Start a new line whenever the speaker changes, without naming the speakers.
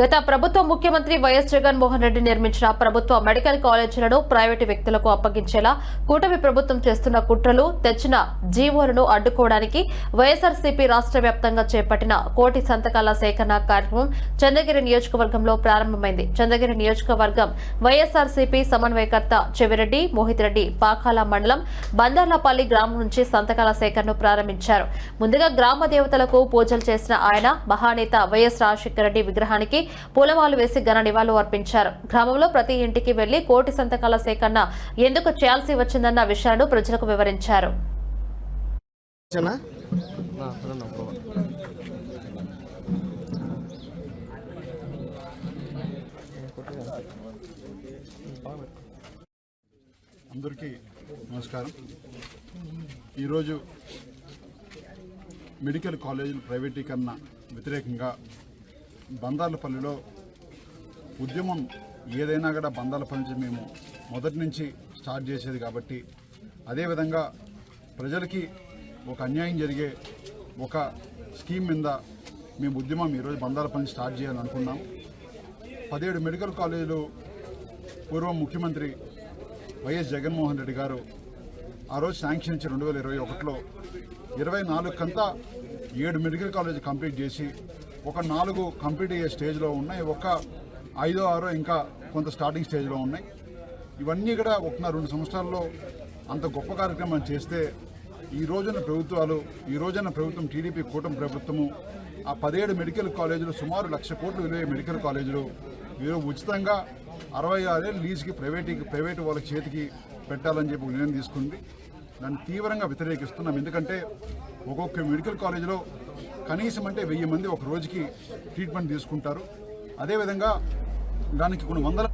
గత ప్రభుత్వ ముఖ్యమంత్రి వైఎస్ జగన్మోహన్ రెడ్డి నిర్మించిన ప్రభుత్వ మెడికల్ కాలేజీలను ప్రైవేటు వ్యక్తులకు అప్పగించేలా కూటమి ప్రభుత్వం చేస్తున్న కుట్రలు తెచ్చిన జీవోలను అడ్డుకోవడానికి వైఎస్ఆర్సీపీ రాష్ట్ర వ్యాప్తంగా చేపట్టిన కోటి సంతకాల సేకరణ కార్యక్రమం చంద్రగిరి నియోజకవర్గంలో ప్రారంభమైంది. చంద్రగిరి నియోజకవర్గం వైఎస్ఆర్సీపీ సమన్వయకర్త చెవిరెడ్డి మోహిత్ రెడ్డి పాకాల మండలం బందర్లపల్లి గ్రామం నుంచి సంతకాల సేకరణను ప్రారంభించారు. ముందుగా గ్రామ దేవతలకు పూజలు చేసిన ఆయన మహానేత వైఎస్ రాజశేఖర రెడ్డి విగ్రహానికి పూలమాలు వేసి ఘన నివాళులు అర్పించారు. గ్రామంలో ప్రతి ఇంటికి వెళ్ళి కోటి సంతకాల సేకరణ ఎందుకు చేయాల్సి వచ్చిందన్న విషయాలను ప్రజలకు వివరించారు.
అందరికీ నమస్కారం. ఈరోజు మెడికల్ కాలేజీల ప్రైవేటీకరణ వ్యతిరేకంగా బందాలపల్లిలో ఉద్యమం ఏదైనా కూడా బందాలపల్లి నుంచి మేము మొదటి నుంచి స్టార్ట్ చేసేది కాబట్టి అదేవిధంగా ప్రజలకి ఒక అన్యాయం జరిగే ఒక స్కీమ్ మీద మేము ఉద్యమం ఈరోజు బందాలపల్లి పని స్టార్ట్ చేయాలనుకున్నాం పదిహేడు మెడికల్ కాలేజీలు పూర్వం ముఖ్యమంత్రి వైఎస్ జగన్మోహన్ రెడ్డి గారు ఆ రోజు శాంక్షన్ ఇచ్చి రెండు వేల ఇరవై ఒకటిలో ఇరవై నాలుగు కంతా ఏడు మెడికల్ కాలేజ్ కంప్లీట్ చేసి ఒక నాలుగు కంప్లీట్ అయ్యే స్టేజ్లో ఉన్నాయి. ఒక ఐదో ఆరో ఇంకా కొంత స్టార్టింగ్ స్టేజ్లో ఉన్నాయి. ఇవన్నీ కూడా ఒక రెండు సంవత్సరాల్లో అంత గొప్ప కార్యక్రమం చేస్తే ఈ రోజున ప్రభుత్వాలు ఈ రోజున ప్రభుత్వం టీడీపీ కూటమి ప్రభుత్వము ఆ పదిహేడు మెడికల్ కాలేజీలు సుమారు లక్ష కోట్లు విలువ మెడికల్ కాలేజీలు మీరు ఉచితంగా అరవై ఆరేళ్ళు లీజుకి ప్రైవేట్కి ప్రైవేట్ వాళ్ళ చేతికి పెట్టాలని చెప్పి నిర్ణయం తీసుకుంది. దాన్ని తీవ్రంగా వ్యతిరేకిస్తున్నాం. ఎందుకంటే ఒక్కొక్క మెడికల్ కాలేజీలో కనీసం అంటే వెయ్యి మంది ఒక రోజుకి ట్రీట్మెంట్ తీసుకుంటారు. అదేవిధంగా దానికి కొన్ని వందల